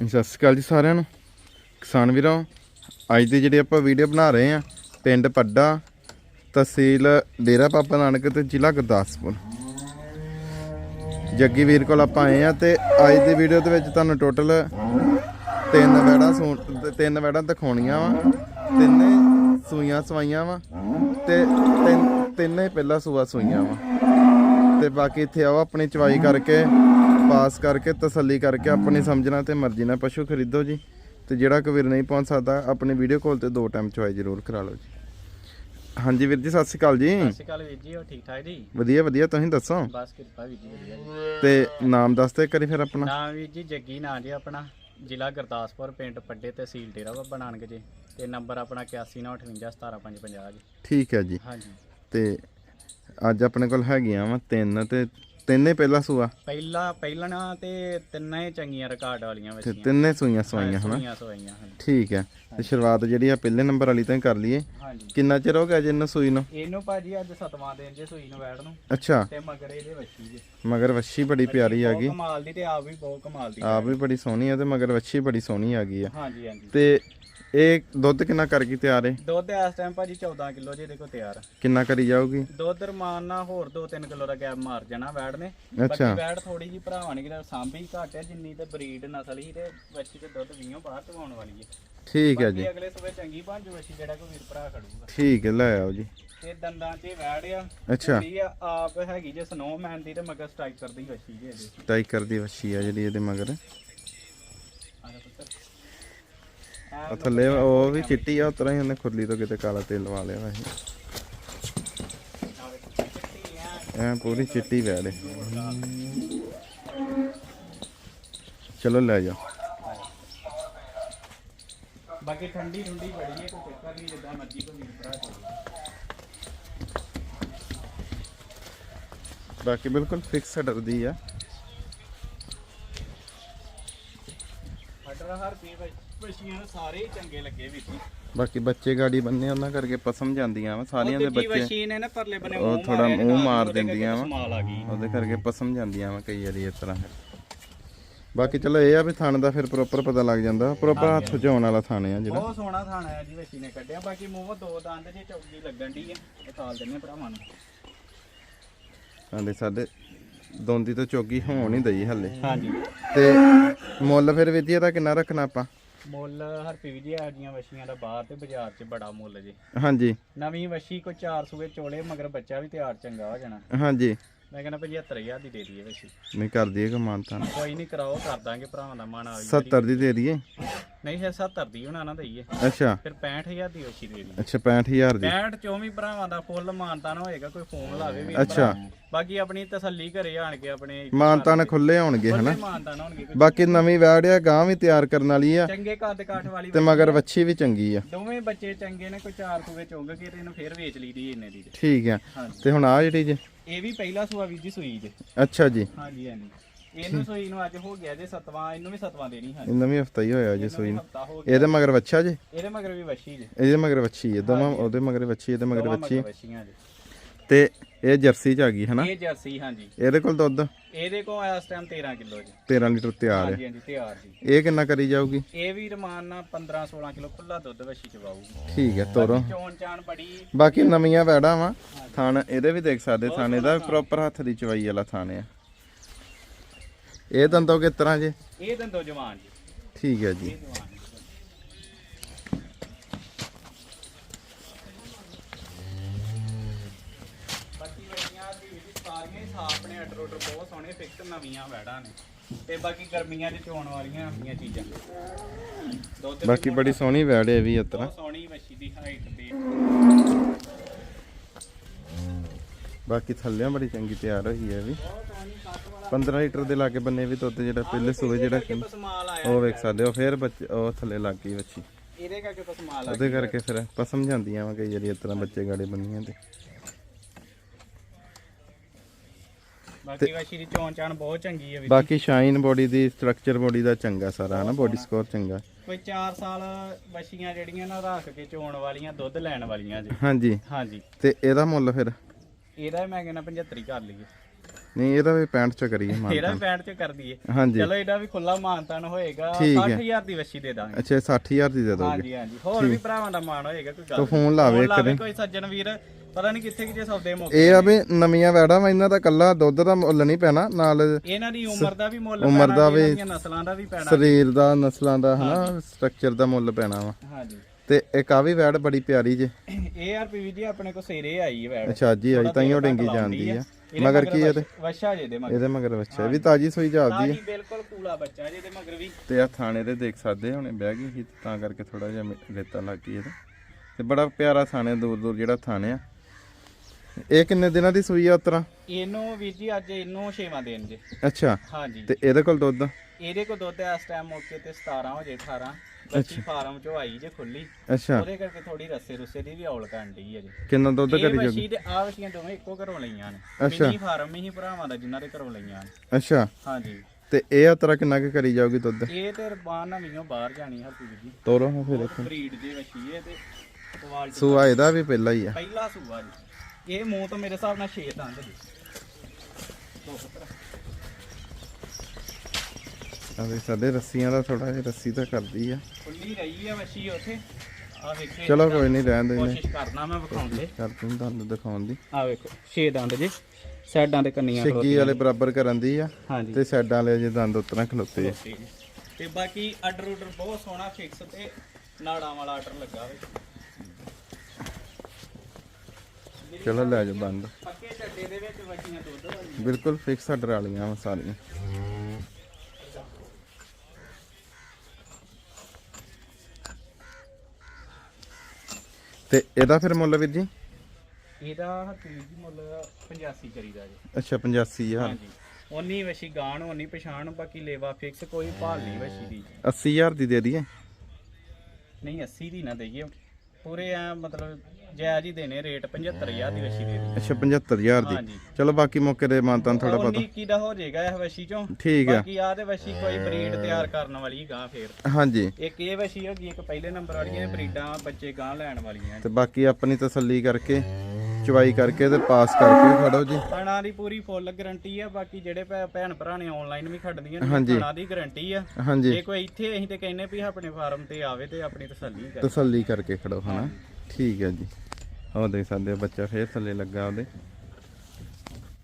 ਸਤਿ ਸ਼੍ਰੀ ਅਕਾਲ ਜੀ ਸਾਰਿਆਂ ਨੂੰ। ਕਿਸਾਨ ਵੀਰੋ, ਅੱਜ ਦੀ ਜਿਹੜੀ ਆਪਾਂ ਵੀਡੀਓ ਬਣਾ ਰਹੇ ਆ ਪਿੰਡ ਪੱਡਾ ਤਹਿਸੀਲ ਡੇਰਾ ਬਾਬਾ ਨਾਨਕ ਤੇ ਜ਼ਿਲ੍ਹਾ ਗੁਰਦਾਸਪੁਰ। ਜੱਗੀ ਵੀਰ ਕੋਲ ਆਪਾਂ ਆਏ ਆ ਤੇ ਅੱਜ ਦੀ ਵੀਡੀਓ ਦੇ ਵਿੱਚ ਤੁਹਾਨੂੰ ਟੋਟਲ ਤਿੰਨ ਵੈੜਾਂ ਸੂਟ ਤਿੰਨ ਵੈੜਾਂ ਦਿਖਾਉਣੀਆਂ ਵਾ। ਤਿੰਨੇ ਸੂਈਆਂ ਸਵਾਈਆਂ ਵਾ ਤੇ ਤਿੰਨ ਤਿੰਨੇ ਪਹਿਲਾਂ ਸੂਆ ਸੂਈਆਂ ਵਾ। ਤੇ ਬਾਕੀ ਇੱਥੇ ਆਓ ਆਪਣੀ ਚਵਾਈ ਕਰਕੇ। ਪਾਸ ਕਰਕੇ ਤਸੱਲੀ ਕਰਕੇ ਆਪਣੀ ਸਮਝਣਾ ਤੇ ਮਰਜ਼ੀ ਨਾਲ ਪਸ਼ੂ ਖਰੀਦੋ ਜੀ। ਤੇ ਜਿਹੜਾ ਵੀਰ ਨਹੀਂ ਪਹੁੰਚ ਸਕਦਾ ਆਪਣੀ ਵੀਡੀਓ ਕਾਲ ਤੇ ਦੋ ਟਾਈਮ ਚਵਾਈ ਜ਼ਰੂਰ ਕਰਾ ਲਓ ਜੀ। ਹਾਂਜੀ ਵੀਰ ਜੀ ਸਤਿ ਸ਼੍ਰੀ ਅਕਾਲ ਜੀ। ਸਤਿ ਸ਼੍ਰੀ ਅਕਾਲ ਵੀਰ ਜੀ ਹੋ ਠੀਕ ਠਾਕ ਜੀ? ਵਧੀਆ ਵਧੀਆ ਤੁਸੀਂ ਦੱਸੋ? ਬਸ ਕਿਰਪਾ ਵੀਰ ਜੀ ਵਧੀਆ ਜੀ। ਤੇ ਨਾਮ ਦੱਸ ਤੇ ਕਰੀ ਫਿਰ ਆਪਣਾ। ਨਾਮ ਵੀਰ ਜੀ ਜੱਗੀ ਨਾਂ ਜੀ ਆਪਣਾ। ਜ਼ਿਲ੍ਹਾ ਗੁਰਦਾਸਪੁਰ ਪਿੰਡ ਪੱਡੇ ਤਹਿਸੀਲ ਡੇਰਾ ਬਾਬਾ ਨਾਨਕ ਜੀ। ਤੇ ਨੰਬਰ ਆਪਣਾ 8198517550 ਜੀ। ਠੀਕ ਹੈ ਜੀ। ਹਾਂਜੀ। ਤੇ ਅੱਜ ਆਪਣੇ ਕੋਲ ਹੈਗੀਆਂ ਵਾ ਤਿੰਨ ਤੇ ਤਿੰਨੇ ਪਹਿਲਾ ਸੂਆ? ਪਹਿਲਾ ਪਹਿਲਣਾ ਤੇ ਤਿੰਨਾਂ ਹੀ ਚੰਗੀਆਂ ਰਿਕਾਰਡ ਵਾਲੀਆਂ ਤੇ ਤਿੰਨੇ ਸੂਈਆਂ ਸਵਾਈਆਂ ਹਨਾ? ਸੋਈਆਂ ਸੋਈਆਂ ਹਾਂਜੀ। ਠੀਕ ਹੈ। ਤੇ ਸ਼ੁਰੂਆਤ ਜਿਹੜੀ ਆ ਪਹਿਲੇ ਨੰਬਰ ਵਾਲੀ ਤੋਂ ਹੀ ਕਰ ਲਈਏ। ਹਾਂਜੀ। ਕਿੰਨਾ ਚਿਰ ਹੋ ਗਿਆ ਜੀ ਇਹਨੂੰ ਸੂਈ ਨੂੰ? ਇਹਨੂੰ ਭਾਜੀ ਅੱਜ ਸਤਵਾਂ ਦਿਨ ਜੇ ਸੂਈ ਨੂੰ ਬੈਠ ਨੂੰ। ਅੱਛਾ। ਤੇ ਮਗਰ ਇਹਦੇ ਵੱਛੀ ਜੀ। ਮਗਰ ਵੱਛੀ ਬੜੀ ਪਿਆਰੀ ਆ ਬਹੁਤ ਗਈ। ਕਮਾਲ ਦੀ ਤੇ ਆਪ ਵੀ ਬਹੁਤ ਕਮਾਲ ਦੀ ਆਪ ਵੀ ਬੜੀ ਸੋਹਣੀ ਆ ਤੇ ਮਗਰ ਵੱਛੀ ਬੜੀ ਸੋਹਣੀ ਆ ਗਈ ਆ। ਹਾਂਜੀ ਹਾਂਜੀ। ਤੇ ਇਹ ਦੁੱਧ ਕਿੰਨਾ ਕਰ ਗਈ ਤਿਆਰ ਹੈ ਦੁੱਧ ਇਸ ਟਾਈਮ ਭਾਜੀ 14 ਕਿਲੋ ਜੇ ਦੇਖੋ ਤਿਆਰ ਆ। ਕਿੰਨਾ ਕਰੀ ਜਾਊਗੀ? ਦੁੱਧ ਰਮਾਨ ਨਾਲ ਹੋਰ 2-3 ਕਿਲੋ ਦਾ ਗੈਪ ਮਾਰ ਜਾਣਾ ਵੈੜ ਨੇ। ਅੱਛਾ। ਵੈੜ ਥੋੜੀ ਜੀ ਭਰਾਵਾਂ ਨੇ ਕਿਹਾ ਸਾਂਭੀ ਘੱਟ ਹੈ ਜਿੰਨੀ ਤੇ ਬਰੀਡ ਨਸਲ ਹੀ ਤੇ ਬੱਚੀ ਤੇ ਦੁੱਧ ਵੀਓ ਬਾਹਰ ਚਵਾਉਣ ਵਾਲੀ ਹੈ ਠੀਕ ਹੈ ਜੀ। ਬਾਕੀ ਅਗਲੇ ਸਵੇ ਚੰਗੀ ਭਾਂਜੂ ਬੱਚੀ ਜਿਹੜਾ ਕੋਈ ਵੀਰ ਭਰਾ ਖੜੂਗਾ। ਠੀਕ ਹੈ ਲੈ ਆਓ ਜੀ। ਤੇ ਦੰਦਾਂ 'ਚ ਇਹ ਵੈੜ ਆ। ਅੱਛਾ। ਕੁੜੀ ਆ ਆਪ ਹੈਗੀ ਜੇ ਸਨੋਮੈਨ ਦੀ ਤੇ ਮਗਰ ਸਟ੍ਰਾਈਕ ਕਰਦੀ ਬੱਚੀ ਜੇ ਇਹਦੇ। ਟਾਈਕਰ ਦੀ ਵੱਛੀ ਆ ਜਿਹੜੀ ਇਹਦੇ ਮਗਰ। ਆ ਜਾ ਪੁੱਤਰ। ਆ ਥੱਲੇ ਉਹ ਵੀ ਚਿੱਟੀ ਆ ਉਤਰਾ ਹੀ ਉਹਨੇ ਖੁਰਲੀ ਤੋਂ ਕਿਤੇ ਕਾਲਾ ਤੇਲ ਲਵਾ ਲਿਆ ਵੈਸੇ। ਐ ਪੂਰੀ ਚਿੱਟੀ ਵੈੜ ਹੈ ਚਲੋ ਲੈ ਜਾਓ ਬਾਕੀ ਠੰਡੀ ਠੰਡੀ ਬੜੀ ਹੈ ਕੋਈ ਚੱਕਰ ਨਹੀਂ ਜਿੱਦਾਂ ਮਰਜ਼ੀ ਕੋਈ ਵੀਰ ਬਾਕੀ ਬਿਲਕੁਲ ਫਿਕਸ ਡਰਦੀ ਆ। ਅਠਾਰਾਂ ਹਜ਼ਾਰ ਰੁਪਏ ਬੱਚੀਆਂ ਸਾਰੇ ਚੰਗੇ ਲੱਗੇ ਬਾਕੀ ਬੱਚੇ ਗਾੜੀ ਬੰਨੇ ਉਹਨਾਂ ਕਰਕੇ ਪਸਮ ਜਾਂਦੀਆਂ ਵਾ ਸਾਰੀਆਂ ਦੇ ਬੱਚੇ। ਮਸ਼ੀਨ ਹੈ ਨਾ ਪਰਲੇ ਬਨੇ ਉਹ ਥੋੜਾ ਮੂੰਹ ਮਾਰ ਦਿੰਦੀਆਂ ਵਾ। ਉਹਦੇ ਕਰਕੇ ਪਸਮ ਜਾਂਦੀਆਂ ਵਾ ਕਈ ਵਾਰੀ ਇਸ ਤਰ੍ਹਾਂ। ਬਾਕੀ ਚਲੋ ਇਹ ਆ ਵੀ ਥਣ ਦਾ ਫਿਰ ਪ੍ਰੋਪਰ ਪਤਾ ਲੱਗ ਜਾਂਦਾ। ਪ੍ਰੋਪਰ ਹੱਥ ਝਾਉਣ ਵਾਲਾ ਥਣ ਆ ਜਿਹੜਾ। ਬਹੁਤ ਸੋਹਣਾ ਥਾਣਾ ਹੈ ਜੀ ਵਸ਼ੀ ਨੇ ਕੱਢਿਆ। ਬਾਕੀ ਮੂੰਹੋਂ ਦੋ ਦੰਦ ਜੇ ਚੌਕੀ ਲੱਗਣ ਦੀ ਹੈ ਇਹ ਖਾਲ ਦਿੰਨੇ ਭਰਾਵਾਂ ਨੂੰ। ਹਾਲੇ ਸਾਡੇ ਦੋਂਦੀ ਤੋਂ ਚੋਗੀ ਹੋਣ ਹੀ ਦਈ ਹੱਲੇ। ਹਾਂਜੀ। ਤੇ ਮੁੱਲ ਫਿਰ ਵਿਧੀ ਦਾ ਕਿੰਨਾ ਰੱਖਣਾ ਆਪਾਂ? ਮੁੱਲ ਹਰਪੀ ਵੀ ਜੀ ਆ ਜੀਆਂ ਵਸ਼ੀਆਂ ਦਾ ਬਾਹਰ ਤੇ ਬਾਜ਼ਾਰ 'ਚ ਬੜਾ ਮੁੱਲ ਜੀ। ਹਾਂਜੀ। ਨਵੀਂ ਵਸ਼ੀ ਕੋ 400 ਦੇ ਚੋਲੇ ਮਗਰ ਬੱਚਾ ਵੀ ਤਿਆਰ ਚੰਗਾ ਹੋ ਜਾਣਾ। ਹਾਂਜੀ। ਮੈਂ ਕਹਿੰਦਾ 75000 ਦੀ ਦੇ ਦਈਏ ਵਸ਼ੀ। ਨਹੀਂ ਕਰ ਦਈਏ ਕਮਾਨਤਾ ਕੋਈ ਨਹੀਂ ਕਰਾਓ ਕਰ ਦਾਂਗੇ ਭਰਾਵਾਂ ਦਾ ਮਨ ਆ ਵੀ 70 ਦੀ ਦੇ ਦਈਏ? ਨਹੀਂ ਫਿਰ 70 ਦੀ ਹੋਣਾ ਨਾ ਦਈਏ। ਅੱਛਾ। ਫਿਰ 65000 ਦੀ ਵਸ਼ੀ ਦੇ ਦਈਏ। ਅੱਛਾ 65000 ਦੀ। 65 ਚੌਵੀਂ ਭਰਾਵਾਂ ਦਾ ਫੁੱਲ ਮਾਨਤਾਨ ਹੋਏਗਾ ਕੋਈ ਫੋਨ ਲਾਵੇ ਵੀ ਅੱਛਾ। ਬਾਕੀ ਆਪਣੀ ਤਸੱਲੀ ਘਰੇ ਆਣ ਕੇ ਆਪਣੇ ਮਾਨਤਾਨ ਖੁੱਲੇ ਹੋਣਗੇ ਹਨਾ? ਬਾਕੀ ਨਵੀਂ ਵੈੜ ਆ ਗਾਂ ਵੀ ਤਿਆਰ ਕਰਨ ਵਾਲੀ ਆ। ਚੰਗੇ ਕੱਦ ਕਾਠ ਵਾਲੀ ਤੇ ਮਗਰ ਵੱਛੀ ਵੀ ਚੰਗੀ ਆ। ਦੋਵੇਂ ਬੱਚੇ ਚੰਗੇ ਨੇ ਕੋਈ ਚਾਰ ਸੂਵੇ ਚੁੰਗ ਕੇ ਤੇ ਇਹਨੂੰ ਫੇਰ ਵੇਚ ਲਈਦੀ ਇੰਨੇ ਦੀ। ਠੀਕ ਆ। ਤੇ ਹੁਣ ਆ ਜਿਹੜੀ ਜੇ। ਇਹ ਵੀ ਪਹਿਲਾ ਸੂਆ ਵੀਰ ਜੀ ਸੂਈ ਜੇ। ਅੱਛਾ ਜੀ। ਹਾਂਜੀ ਹਾਂਜੀ। ਇਹਨੂੰ ਸੂਈ ਨੂੰ ਅੱਜ ਹੋ ਗਿਆ ਜੇ ਸਤਵਾਂ ਇਹਨੂੰ ਵੀ ਸਤਵਾਂ ਦੇਣੀ ਹਾਂਜੀ ਇਹਨਾਂ ਵੀ ਹਫਤਾ ਹੀ ਹੋਇਆ ਜੇ ਸੂਈ ਨੂੰ। ਹਫਤਾ ਹੋ ਗਿਆ। ਇਹਦੇ ਮਗਰ ਵੱਛਾ ਜੇ? ਇਹਦੇ ਮਗਰ ਵੀ ਵਸ਼ੀ ਜੇ। ਇਹਦੇ ਮਗਰ ਵੱਛੀ ਹੈ ਦੋਵਾਂ ਉਹਦੇ ਮਗਰ ਵੱਛੀ ਇਹਦੇ ਮਗਰ ਦੋਵਾਂ ਵੱਛੀ। ਜੇ। ਤੇ ਇਹ ਜਰਸੀ ਚ ਆ ਗਈ ਹਨਾ? ਇਹ ਜਰਸੀ ਹਾਂਜੀ। ਇਹਦੇ ਕੋਲ ਦੁੱਧ? ਇਹਦੇ ਕੋਲ ਇਸ ਟਾਈਮ 13 ਕਿਲੋ ਜੀ। 13 ਲੀਟਰ ਤਿਆਰ ਹੈ। ਹਾਂਜੀ ਹਾਂਜੀ ਤਿਆਰ ਜੀ। ਇਹ ਕਿੰਨਾ ਕਰੀ ਜਾਊਗੀ? ਇਹ ਵੀ ਰਮਾਨ ਨਾਲ 15 16 ਕਿਲੋ ਖੁੱਲਾ ਦੁੱਧ ਵਸ਼ੀ ਚਵਾਊਗੀ ਠੀਕ ਹੈ ਤੋਰੋ। ਚੋਣ ਚਾਣ ਬੜੀ ਬਾਕੀ ਨਵੀਆਂ ਵੈੜਾਂ ਵਾ। ਥਣ ਇਹਦੇ ਵੀ ਦੇਖ ਸਕਦੇ ਥਣ ਇਹਦਾ ਪ੍ਰੋਪਰ ਹੱਥ ਦੀ ਚਵਾਈ ਵਾਲਾ ਥਣ ਆ। ਇਹ ਦੰਦੋ ਕਿਸ ਤਰ੍ਹਾਂ ਜੇ? ਇਹ ਦੰਦੋ ਜਵਾਨ ਜੀ। ਠੀਕ ਹੈ ਜੀ। ਹੀ ਅਟਰ ਅਟਰ ਬਹੁਤ ਸੋਹਣੇ ਫਿਕਸ ਨਵੀਆਂ ਵੈੜਾਂ ਨੇ। ਤੇ ਬਾਕੀ ਗਰਮੀਆਂ 'ਚ ਚੋਣ ਵਾਲੀਆਂ ਆਪਣੀਆਂ ਚੀਜ਼ਾਂ। ਦੁੱਧ ਵੀ ਬਾਕੀ ਬੜੀ ਸੋਹਣੀ ਵੈੜ ਹੈ ਇਹ ਵੀ ਤਰ੍ਹਾਂ ਬਹੁਤ ਸੋਹਣੀ ਮੱਛੀ ਦੀ ਹਾਈਟ ਤੇ। ਬਾਕੀ ਥੱਲਿਆਂ ਬੜੀ ਚੰਗੀ ਤਿਆਰ ਹੋਈ ਹੈ ਇਹ ਵੀ। ਬਹੁਤ ਸੋਹਣੀ ਕੱਟ ਵਾਲਾ 15 ਲੀਟਰ ਦੇ ਲਾਗੇ ਬੰਨੇ ਵੀ ਦੁੱਧ ਜਿਹੜਾ ਪਹਿਲੇ ਸੂਏ ਜਿਹੜਾ ਕਿ- ਪਸਮਾਲ ਆਇਆ ਉਹ ਵੇਖ ਸਕਦੇ ਹੋ ਫੇਰ ਬੱਚੇ ਉਹ ਥੱਲੇ ਲੱਗ ਗਈ ਬੱਚੀ ਇਹਦੇ ਕਰਕੇ ਪਸਮਾਲ ਆ ਉਹਦੇ ਕਰਕੇ ਫਿਰ ਪਸਮ ਜਾਂਦੀਆਂ ਵਾ ਕਈ ਵਾਰੀ ਇਸ ਤਰ੍ਹਾਂ ਬੱਚੇ ਗਾੜੇ ਬੰਨੀਆਂ ਤੇ। ਬਾਕੀ ਵਸ਼ੀ ਦੀ ਚੋਣ ਚਾਣ ਬਹੁਤ ਚੰਗੀ ਹੈ ਵੀ ਬਾਕੀ ਸ਼ਾਈਨ ਬੋਡੀ ਦੀ ਸਟਰਕਚਰ ਬੋਡੀ ਦਾ ਚੰਗਾ ਸਾਰਾ ਹਨਾ? ਬੋਡੀ ਸਕੋਰ ਚੰਗਾ। ਕੋਈ 4 ਸਾਲ ਵਸ਼ੀਆਂ ਜਿਹੜੀਆਂ ਨਾ ਰੱਖ ਕੇ ਚੋਣ ਵਾਲੀਆਂ ਦੁੱਧ ਲੈਣ ਵਾਲੀਆਂ ਜੀ। ਹਾਂਜੀ। ਹਾਂਜੀ। ਤੇ ਇਹਦਾ ਮੁੱਲ ਫਿਰ? ਇਹਦਾ ਮੈਂ ਕਹਿੰਦਾ 75 ਕਰ ਲਈਏ। ਨਹੀਂ ਇਹਦਾ ਵੀ 65 ਚ ਕਰੀਏ ਇਹਦਾ ਮਾਨਤਾ ਵੀ 65 ਚ ਕਰ ਦਈਏ। ਹਾਂਜੀ। ਚਲੋ ਇਹਦਾ ਵੀ ਖੁੱਲਾ ਮਾਨਤਾਨ ਹੋਏਗਾ ਠੀਕ ਹੈ। 60000 ਦੀ ਵੱਛੀ ਦੇ ਦਾਂਗੇ। ਅੱਛਾ ਇਹ 60000 ਦੀ ਦੇ ਦੋਗੇ। ਹਾਂਜੀ ਹਾਂਜੀ। ਹੋਰ ਵੀ ਭਰਾਵਾਂ ਦਾ ਮਾਣ ਹੋਏਗਾ ਕੋਈ ਗੱਲ ਤੋ ਫੋਨ ਲਾਵੇ ਇੱਕ ਦਿਨ। ਕੋਈ ਸੱਜਣ ਵੀਰ। ਪਤਾ ਨਹੀਂ ਕਿੱਥੇ ਕਿੱਥੇ ਸੌਦੇ ਮੁੱਕ ਇਹ ਆ ਵੀ ਨਵੀਆਂ ਵੈੜਾਂ ਵਾ ਇਹਨਾਂ ਦਾ ਕੱਲਾ ਦੁੱਧ ਦਾ ਮੁੱਲ ਨਹੀਂ ਪੈਣਾ ਨਾਲ ਇਹਨਾਂ ਦੀ ਉਮਰ ਦਾ ਵੀ ਮੁੱਲ ਉਮਰ ਦਾ ਵੀ- ਨਸਲਾਂ ਦਾ ਵੀ ਪੈਣਾ। ਸਰੀਰ ਦਾ ਨਸਲਾਂ ਦਾ ਹਨਾ ਸਟਰਕਚਰ ਦਾ ਮੁੱਲ ਪੈਣਾ ਵਾ। ਹਾਂਜੀ। ਤੇ ਇੱਕ ਆ ਵੀ ਵੈੜ ਬੜੀ ਪਿਆਰੀ ਜੇ। ਇਹ ਆਰਪੀਵੀ ਜੀ ਆਪਣੇ ਕੋ ਸੇਰੇ ਆਈ ਹੈ ਵੈੜ। ਅੱਛਾ ਜੀ ਆਈ ਤਾਂ ਹੀ ਉਹ ਡਿੰਗੀ ਜਾਂਦੀ ਆ। ਮਗਰ ਕੀ ਇਹਦੇ? ਵਸ਼ਾ ਜੇ ਦੇ ਮਗਰ। ਇਹਦੇ ਮਗਰ ਬੱਚਾ ਵੀ ਤਾਜੀ ਸੂਈ ਜਾਂਦੀ ਆ। ਤਾਜੀ ਬਿਲਕੁਲ ਕੂਲਾ ਬੱਚਾ ਜੇ ਦੇ ਮਗਰ ਵੀ। ਤੇ ਆ ਥਾਣੇ ਦੇ ਦੇਖ ਸਕਦੇ ਹੁਣੇ ਬਹਿ ਗਈ ਸੀ ਤਾਂ ਕਰਕੇ ਥੋੜਾ ਜਿਹਾ ਰੇਤਾ ਲੱਗ ਗਈ ਇਹਦੇ। ਤੇ ਬੜਾ ਪਿਆਰਾ ਥਾਣੇ ਦੂਰ ਦੂਰ ਜਿਹੜਾ ਥਾਣੇ ਆ। ਇਹ ਕਿੰਨੇ ਦਿਨਾਂ ਦੀ ਸੂਈ ਆ ਉਤਰਾ ਇਹਨੂੰ ਵੀਰ ਜੀ ਅੱਜ ਇਹਨੂੰ ਛੇਵਾਂ ਦੇਣ ਜੇ। ਅੱਛਾ। ਹਾਂਜੀ। ਤੇ ਇਹਦੇ ਕੋਲ ਦੁੱਧ? ਇਹਦੇ ਕੋ ਦੁੱਧ ਇਸ ਟਾਈਮ ਮੌਕੇ ਤੇ 17 ਹੋ ਜੇ 18 ਬੱਚੀ ਫਾਰਮ ਚੋਂ ਆਈ ਜੇ ਖੁੱਲੀ ਅੱਛਾ। ਉਹਦੇ ਕਰਕੇ ਥੋੜੀ ਰੱਸੇ ਰੁੱਸੇ ਦੀ ਵੀ ਔਲ ਕਰਨ ਡਈ ਹੈ ਜੀ। ਕਿੰਨਾ ਦੁੱਧ ਕਰੀ ਜੋਗੀ ਤੇ ਆ ਵਸ਼ੀਆਂ ਦੋਵੇਂ ਇੱਕੋ ਘਰੋਂ ਲਈਆਂ ਨੇ। ਅੱਛਾ। ਮਿੰਨੀ ਫਾਰਮ ਹੀ ਭਰਾਵਾਂ ਦਾ ਜਿਨ੍ਹਾਂ ਦੇ ਘਰੋਂ ਲਈਆਂ ਨੇ। ਅੱਛਾ। ਹਾਂਜੀ। ਤੇ ਇਹ ਉਤਰਾ ਕਿੰਨਾ ਕੁ ਕਰੀ ਜਾਊਗੀ ਦੁੱਧ? ਇਹ ਤੇ ਰਬਾਨ ਨਵੀਆਂ ਬਾਹਰ ਜਾਣੀ ਹਰਪੀ ਜੀ। ਤੋਰੋ ਹਾਂ ਫਿਰ ਇੱਕ ਬਰੀਡ ਦੀ ਵਸ਼ੀ ਹੈ ਤੇ ਸੂਆ ਇਹਦਾ ਵੀ ਪਹਿਲਾ ਹੀ ਆ। ਪਹਿਲਾ ਸੂਆ ਜੀ। ਇਹ ਮੂੰਹ ਤੋਂ ਮੇਰੇ ਹਿਸਾਬ ਨਾਲ 6 ਦੰਦ ਦੋ ਵੀ ਸਾਡੇ ਰੱਸੀਆਂ ਦਾ ਥੋੜਾ ਜਿਹਾ ਰੱਸੀ ਤਾਂ ਕਰਦੀ ਆ। ਖੁੱਲੀ ਰਹੀ ਆ ਵਸ਼ੀ ਉੱਥੇ। ਆ ਵੇਖੇ ਚਲੋ ਕੋਈ ਨਹੀਂ ਰਹਿਣ ਦੇ ਕੋਸ਼ਿਸ਼ ਕਰਨਾ ਮੈਂ ਵਿਖਾਉਂਦੇ। ਕਰ ਤੂੰ ਤੁਹਾਨੂੰ ਦਿਖਾਉਣ ਦੀ। ਆ ਵੇਖੋ 6 ਦੰਦ ਜੀ। ਸਾਈਡਾਂ ਤੇ ਕੰਨੀਆਂ ਛਿੱਗੀ ਵਾਲੇ ਬਰਾਬਰ ਕਰਨ ਦੀ ਆ ਤੇ ਸਾਈਡਾਂ ਵਾਲੇ ਜੇ ਦੰਦ ਉਤਰਾ ਖਲੋਤੇ ਆ। ਤੇ ਬਾਕੀ ਆਰਡਰ ਆਰਡਰ ਬਹੁਤ ਸੋਹਣਾ ਫਿਕਸ ਤੇ ਨਾੜਾਂ ਵਾਲਾ ਆਰਡਰ ਲੱਗਾ ਹੋਵੇ ਚਲੋ ਲੈ ਜਾ ਬੰਦ। ਪੱਕੇ ਚੱਡੇ ਦੇ ਵਿੱਚ ਵਸ਼ੀਆਂ ਦੁੱਧ ਵਾਲੀਆਂ ਬਿਲਕੁਲ ਫਿਕਸ ਆਰਡਰ ਵਾਲੀਆਂ ਵਾ ਸਾਰੀਆਂ। ਤੇ ਇਹਦਾ ਫਿਰ ਮੁੱਲ ਵੀਰ ਜੀ? ਇਹਦਾ ਹੱਥੀ ਜੀ ਮੁੱਲ 85 ਕਰੀਦਾ ਜੀ। ਅੱਛਾ 85000 ਹਾਂਜੀ। ਉਨੀ ਵਸ਼ੀ ਗਾਣ ਉਨੀ ਪਛਾਣ ਬਾਕੀ ਲੇਵਾ ਫਿਕਸ ਕੋਈ ਭਾਲ ਨਹੀਂ ਵਸ਼ੀ ਦੀ 80000 ਦੀ ਦੇ ਦਈਏ? ਨਹੀਂ 80 ਦੀ ਨਾ ਦਈਏ। ਪੂਰੇ ਆ ਮਤਲਬ ਜਾਇਜ਼ ਹੀ ਦੇਣੇ ਰੇਟ 75000 ਦੀ ਵਸ਼ੀ ਦੇ ਦੀ ਅੱਛਾ 75000 ਦੀ। ਹਾਂਜੀ। ਚਲੋ ਬਾਕੀ ਮੌਕੇ ਦੇ ਮਾਨਤਾਨ ਥੋੜਾ ਉਹ ਪਤਾ 19 ਦਾ ਹੋ ਜਾਏਗਾ ਇਹ ਵਸ਼ੀ ਚੋਂ। ਠੀਕ ਆ। ਬਾਕੀ ਆ ਤੇ ਵਸ਼ੀ ਕੋਈ ਬਰੀਡ ਤਿਆਰ ਕਰਨ ਵਾਲੀ ਗਾਂ ਫੇਰ। ਹਾਂਜੀ। ਇੱਕ ਇਹ ਵਸ਼ੀ ਹੈਗੀ ਇੱਕ ਪਹਿਲੇ ਨੰਬਰ ਵਾਲੀਆਂ ਬਰੀਡਾਂ ਬੱਚੇ ਗਾਂ ਲੈਣ ਵਾਲੀਆਂ ਤੇ ਬਾਕੀ ਆਪਣੀ ਤਸੱਲੀ ਕਰਕੇ ਚਵਾਈ ਕਰਕੇ ਤੇ ਪਾਸ ਕਰਕੇ ਖੜੋ ਜੀ। ਖਾਣਾ ਦੀ ਪੂਰੀ ਫੁੱਲ ਗਾਰੰਟੀ ਆ ਬਾਕੀ ਜਿਹੜੇ ਭੈ- ਭੈਣ ਭਰਾ ਨੇ ਆਨਲਾਈਨ ਵੀ ਖੜਦੀਆਂ ਨੇ ਹਾਂਜੀ। ਖਾਣਾ ਦੀ ਗਾਰੰਟੀ ਆ। ਹਾਂਜੀ। ਜੇ ਕੋਈ ਇੱਥੇ ਅਸੀਂ ਤੇ ਕਹਿੰਨੇ ਵੀ ਆਪਣੇ ਫਾਰਮ ਤੇ ਆਵੇ ਤੇ ਆਪਣੀ ਤਸੱਲੀ ਕਰੇ। ਤਸੱਲੀ ਕਰਕੇ ਖੜੋ ਹਨਾ। ਠੀਕ ਹੈ ਜੀ। ਉਹ ਦੇਖ ਸਕਦੇ ਹੋ ਬੱਚਾ ਫੇਰ ਥੱਲੇ ਲੱਗਾ ਉਹਦੇ।